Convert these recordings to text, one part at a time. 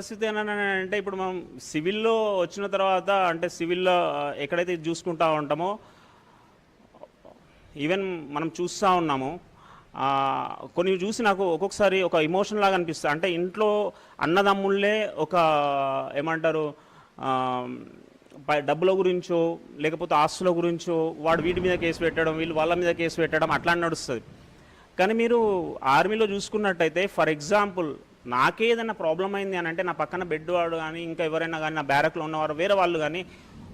పరిస్థితి ఏంటంటే అంటే ఇప్పుడు మనం సివిల్లో వచ్చిన తర్వాత అంటే సివిల్లో ఎక్కడైతే చూసుకుంటా ఉంటామో ఈవెన్ మనం చూస్తూ ఉన్నాము కొన్ని చూసి నాకు ఒక్కొక్కసారి ఒక ఇమోషన్ లాగా అనిపిస్తుంది. అంటే ఇంట్లో అన్నదమ్ముళ్ళే ఒక ఏమంటారు పై- డబ్బుల గురించో లేకపోతే ఆస్తుల గురించో వాడు వీటి మీద కేసు పెట్టడం వీళ్ళు వాళ్ళ మీద కేసు పెట్టడం అట్లా నడుస్తుంది. కానీ మీరు ఆర్మీలో చూసుకున్నట్టయితే ఫర్ ఎగ్జాంపుల్ నాకే ఏదైనా ప్రాబ్లం అయింది అని అంటే నా పక్కన బెడ్ వాడు కానీ ఇంకా ఎవరైనా కానీ నా బ్యారక్లో ఉన్నవారు వేరే వాళ్ళు కానీ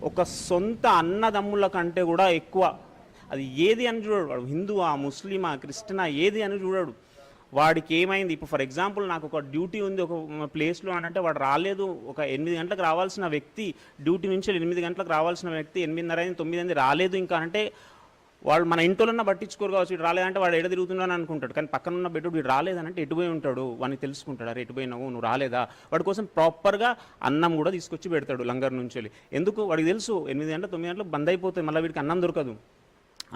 ఒక సొంత అన్నదమ్ముల కంటే కూడా ఎక్కువ. అది ఏది అని చూడడు వాడు. హిందువా ముస్లిమా క్రిస్టియనా ఏది అని చూడడు. వాడికి ఏమైంది? ఇప్పుడు ఫర్ ఎగ్జాంపుల్ నాకు ఒక డ్యూటీ ఉంది ఒక ప్లేస్లో అని అంటే వాడు రాలేదు. ఒక ఎనిమిది గంటలకు రావాల్సిన వ్యక్తి డ్యూటీ నుంచి ఎనిమిది గంటలకు రావాల్సిన వ్యక్తి ఎనిమిదిన్నర అయింది తొమ్మిది అయింది రాలేదు ఇంకా అంటే వాళ్ళు మన ఇంట్లో పట్టించుకోరు కావచ్చు వీడు రాలేదంటే వాడు ఎడ తిరుగుతున్నాను అనుకుంటాడు. కానీ పక్కన ఉన్న బెడ్ వీడు రాలేదనంటే ఎటుపోయి ఉంటాడు? వాడిని తెలుసుకుంటాడు. అరే ఎటుపోయినావు నువ్వు రాలేదా? వాడి కోసం ప్రాపర్గా అన్నం కూడా తీసుకొచ్చి పెడతాడు లంగర్ నుంచి వెళ్ళి. ఎందుకు? వాడికి తెలుసు ఎనిమిది గంటల తొమ్మిది గంటలకు బంద్ అయిపోతుంది మళ్ళీ వీడికి అన్నం దొరకదు.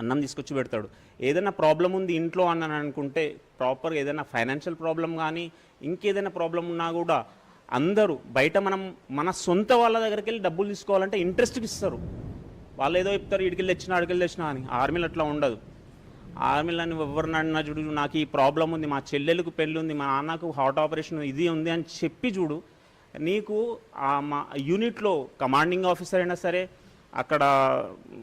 అన్నం తీసుకొచ్చి పెడతాడు. ఏదైనా ప్రాబ్లం ఉంది ఇంట్లో అని అనుకుంటే ప్రాపర్గా ఏదైనా ఫైనాన్షియల్ ప్రాబ్లం కానీ ఇంకేదైనా ప్రాబ్లం ఉన్నా కూడా అందరూ బయట మనం మన సొంత వాళ్ళ దగ్గరికి వెళ్ళి డబ్బులు తీసుకోవాలంటే ఇంట్రెస్ట్కి ఇస్తారు. వాళ్ళు ఏదో చెప్తారు ఇడికెళ్ళి తెచ్చినా అడికెళ్ళి తెచ్చినా అని. ఆర్మీలు అట్లా ఉండదు. ఆర్మీలో నువ్వు ఎవరిని చూడు నాకు ఈ ప్రాబ్లం ఉంది మా చెల్లెలకు పెళ్ళి ఉంది మా నాన్నకు హార్ట్ ఆపరేషన్ ఇది ఉంది అని చెప్పి చూడు నీకు ఆ మా యూనిట్లో కమాండింగ్ ఆఫీసర్ అయినా సరే అక్కడ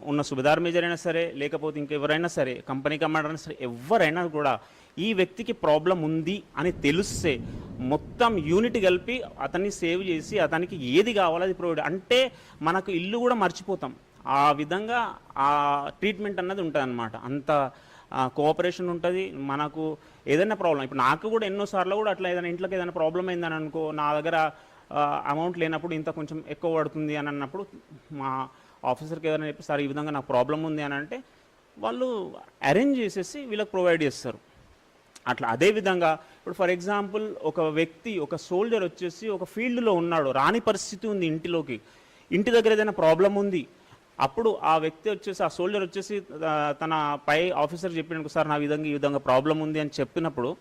ఉన్న సుబేదార్ మేజర్ అయినా సరే లేకపోతే ఇంకెవరైనా సరే కంపెనీ కమాండర్ అయినా సరే ఎవరైనా కూడా ఈ వ్యక్తికి ప్రాబ్లం ఉంది అని తెలిస్తే మొత్తం యూనిట్ కలిపి అతన్ని సేవ్ చేసి అతనికి ఏది కావాలో అది ప్రొవైడ్. అంటే మనకు ఇల్లు కూడా మర్చిపోతాం. ఆ విధంగా ఆ ట్రీట్మెంట్ అన్నది ఉంటుంది అనమాట అంత కోఆపరేషన్ ఉంటుంది. మనకు ఏదైనా ప్రాబ్లం ఇప్పుడు నాకు కూడా ఎన్నోసార్లు కూడా అట్లా ఏదైనా ఇంట్లోకి ఏదైనా ప్రాబ్లం అయిందని అనుకో నా దగ్గర అమౌంట్ లేనప్పుడు ఇంత కొంచెం ఎక్కువ పడుతుంది అని అన్నప్పుడు మా ఆఫీసర్కి ఏదైనా చెప్పి సార్ ఈ విధంగా నాకు ప్రాబ్లం ఉంది అని అంటే వాళ్ళు అరేంజ్ చేసేసి వీళ్ళకి ప్రొవైడ్ చేస్తారు. అట్లా అదే విధంగా ఇప్పుడు ఫర్ ఎగ్జాంపుల్ ఒక వ్యక్తి ఒక సోల్జర్ వచ్చేసి ఒక ఫీల్డ్లో ఉన్నాడు రాని పరిస్థితి ఉంది ఇంటిలోకి. ఇంటి దగ్గర ఏదైనా ప్రాబ్లం ఉంది అప్పుడు ఆ వ్యక్తి వచ్చేసి ఆ సోల్జర్ వచ్చేసి తన పై ఆఫీసర్ చెప్పినట్టు సార్ నా విధంగా ఈ విధంగా ప్రాబ్లం ఉంది అని చెప్పినప్పుడు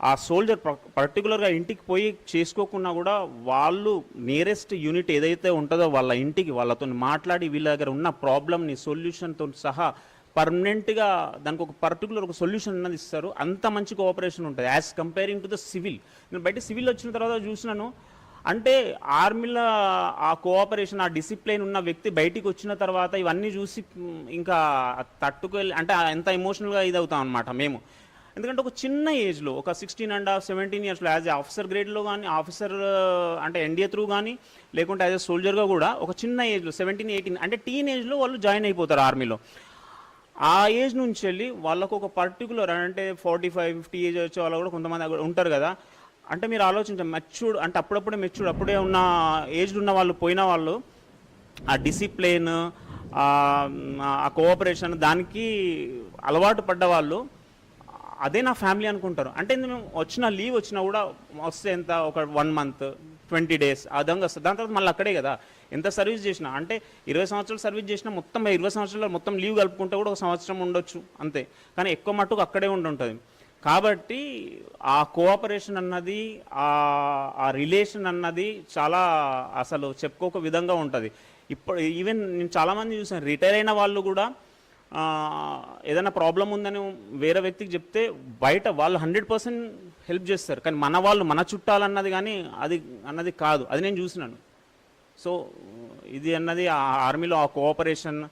ఆ సోల్జర్ పర్టికులర్గా ఇంటికి పోయి చేసుకోకున్నా కూడా వాళ్ళు నియరెస్ట్ యూనిట్ ఏదైతే ఉంటుందో వాళ్ళ ఇంటికి వాళ్ళతో మాట్లాడి వీళ్ళ దగ్గర ఉన్న ప్రాబ్లమ్ని సొల్యూషన్తో సహా పర్మనెంట్గా దానికి ఒక పర్టికులర్ ఒక సొల్యూషన్ అన్నది ఇస్తారు. అంత మంచి కోఆపరేషన్ ఉంటుంది. As comparing to the civil నేను బయట సివిల్ వచ్చిన తర్వాత చూసినాను. అంటే ఆర్మీలో ఆ కోఆపరేషన్ ఆ డిసిప్లైన్ ఉన్న వ్యక్తి బయటికి వచ్చిన తర్వాత ఇవన్నీ చూసి ఇంకా తట్టుకెళ్ళి అంటే ఎంత ఎమోషనల్గా ఇది అవుతాం అనమాట మేము. ఎందుకంటే ఒక చిన్న ఏజ్లో ఒక సిక్స్టీన్ అండ్ హాఫ్ సెవెంటీన్ ఇయర్స్లో యాజ్ ఏ ఆఫీసర్ గ్రేడ్లో కానీ ఆఫీసర్ అంటే ఎన్డీఏ త్రూ కానీ లేకుంటే యాజ్ ఏ సోల్జర్గా కూడా ఒక చిన్న ఏజ్లో సెవెంటీన్ ఎయిటీన్ అంటే టీన్ ఏజ్లో వాళ్ళు జాయిన్ అయిపోతారు ఆర్మీలో. ఆ ఏజ్ నుంచి వెళ్ళి వాళ్ళకు ఒక పర్టికులర్ అంటే ఫార్టీ ఫైవ్ ఫిఫ్టీ ఏజ్ వచ్చే వాళ్ళు కూడా కొంతమంది ఉంటారు కదా అంటే మీరు ఆలోచించండి మెచ్యూర్డ్ అంటే అప్పుడప్పుడే మెచ్యూర్డ్ అప్పుడే ఉన్న ఏజ్డ్ ఉన్న వాళ్ళు పోయిన వాళ్ళు ఆ డిసిప్లిన్ ఆ కోఆపరేషన్ దానికి అలవాటు పడ్డ వాళ్ళు అదే నా ఫ్యామిలీ అనుకుంటారు. అంటే మేము వచ్చిన లీవ్ వచ్చినా కూడా వస్తే ఎంత? ఒక వన్ మంత్ ట్వంటీ డేస్ ఆ విధంగా వస్తుంది. దాని తర్వాత మళ్ళీ అక్కడే కదా. ఎంత సర్వీస్ చేసినా అంటే ఇరవై సంవత్సరాలు సర్వీస్ చేసినా మొత్తం ఇరవై సంవత్సరాలు మొత్తం లీవ్ కలుపుకుంటే కూడా ఒక సంవత్సరం ఉండొచ్చు అంతే. కానీ ఎక్కువ మట్టుకు అక్కడే ఉండి ఉంటుంది. కాబట్టి ఆ కోఆపరేషన్ అన్నది ఆ రిలేషన్ అన్నది చాలా అసలు చెప్పుకోక విధంగా ఉంటుంది. ఇప్పుడు ఈవెన్ నేను చాలామంది చూసాను రిటైర్ అయిన వాళ్ళు కూడా ఏదైనా ప్రాబ్లం ఉందని వేరే వ్యక్తికి చెప్తే బయట వాళ్ళు హండ్రెడ్ పర్సెంట్ హెల్ప్ చేస్తారు. కానీ మన వాళ్ళు మన చుట్టాలన్నది కానీ అది అన్నది కాదు. అది నేను చూసినాను. సో ఇది అన్నది ఆ ఆర్మీలో ఆ కోఆపరేషన్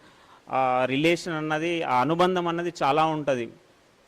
ఆ రిలేషన్ అన్నది ఆ అనుబంధం అన్నది చాలా ఉంటుంది.